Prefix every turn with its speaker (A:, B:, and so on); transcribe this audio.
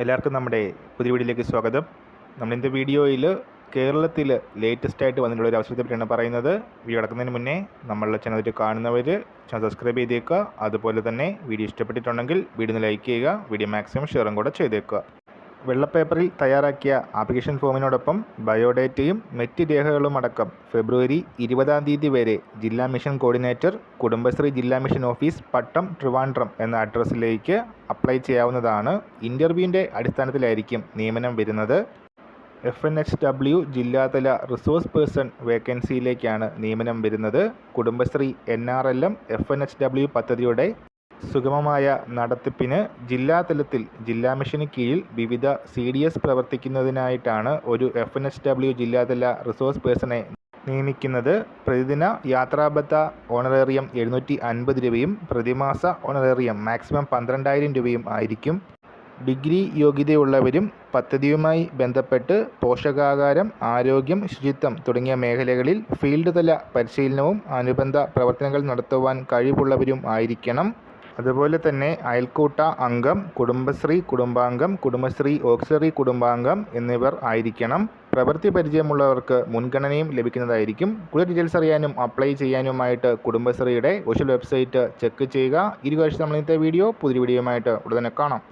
A: എല്ലാവർക്കും നമ്മുടെ പുതിയ വീഡിയോയിലേക്ക് സ്വാഗതം. നമ്മൾ ഇന്നത്തെ വീഡിയോയിൽ കേരളത്തിൽ ലേറ്റസ്റ്റ് ആയിട്ട് വന്നിട്ടുള്ള ഒരു അവസരത്തെ പറ്റിയാണ് പറയുന്നത്. വീഡിയോ അടക്കുന്നതിന് മുന്നേ നമ്മളുടെ ചാനൽ കാണുന്നവർ ചാനൽ സബ്സ്ക്രൈബ് ചെയ്തേക്കുക. അതുപോലെ തന്നെ വീഡിയോ ഇഷ്ടപ്പെട്ടിട്ടുണ്ടെങ്കിൽ വീഡിയോ ലൈക്ക് ചെയ്യുക വീഡിയോ മാക്സിമം ഷെയറും കൂടെ ചെയ്തേക്കുക. വെള്ളപ്പേപ്പറിൽ തയ്യാറാക്കിയ ആപ്ലിക്കേഷൻ ഫോമിനോടൊപ്പം ബയോഡേറ്റയും മറ്റ് രേഖകളും അടക്കം ഫെബ്രുവരി ഇരുപതാം തീയതി വരെ ജില്ലാ മിഷൻ കോർഡിനേറ്റർ കുടുംബശ്രീ ജില്ലാ മിഷൻ ഓഫീസ് പട്ടം ട്രിവാൻഡ്രം എന്ന അഡ്രസ്സിലേക്ക് അപ്ലൈ ചെയ്യാവുന്നതാണ്. ഇന്റർവ്യൂവിന്റെ അടിസ്ഥാനത്തിലായിരിക്കും നിയമനം വരുന്നത്. എഫ് എൻ എച്ച് ഡബ്ല്യു ജില്ലാതല റിസോഴ്സ് പേഴ്സൺ വേക്കൻസിയിലേക്കാണ് നിയമനം വരുന്നത്. Kudumbashree N R L M F N H W പദ്ധതിയുടെ സുഗമമായ നടത്തിപ്പിന് ജില്ലാതലത്തിൽ ജില്ലാ മിഷന് കീഴിൽ വിവിധ സി ഡി എസ് പ്രവർത്തിക്കുന്നതിനായിട്ടാണ് ഒരു എഫ് എൻ എച്ച് ഡബ്ല്യു ജില്ലാതല റിസോഴ്സ് പേഴ്സണെ നിയമിക്കുന്നത്. പ്രതിദിന യാത്രാബത്ത ഓണറേറിയം എഴുന്നൂറ്റി അൻപത് രൂപയും പ്രതിമാസ ഓണറേറിയം മാക്സിമം പന്ത്രണ്ടായിരം രൂപയും ആയിരിക്കും. ഡിഗ്രി യോഗ്യതയുള്ളവരും പദ്ധതിയുമായി ബന്ധപ്പെട്ട് പോഷകാഹാരം ആരോഗ്യം ശുചിത്വം തുടങ്ങിയ മേഖലകളിൽ ഫീൽഡ് തല പരിശീലനവും അനുബന്ധ പ്രവർത്തനങ്ങൾ നടത്തുവാൻ കഴിവുള്ളവരും ആയിരിക്കണം. അതുപോലെ തന്നെ അയൽക്കൂട്ട അംഗം കുടുംബശ്രീ കുടുംബാംഗം കുടുംബശ്രീ ഓക്സിലറി കുടുംബാംഗം എന്നിവർ ആയിരിക്കണം. പ്രവൃത്തി പരിചയമുള്ളവർക്ക് മുൻഗണനയും ലഭിക്കുന്നതായിരിക്കും. കൂടുതൽ ഡീറ്റെയിൽസ് അറിയാനും അപ്ലൈ ചെയ്യാനുമായിട്ട് കുടുംബശ്രീയുടെ ഒഫീഷ്യൽ വെബ്സൈറ്റ് ചെക്ക് ചെയ്യുക. ഇരുവർഷം നമ്മൾ ഇന്നത്തെ വീഡിയോ പുതിയ വീഡിയോയുമായിട്ട് ഉടനെ കാണാം.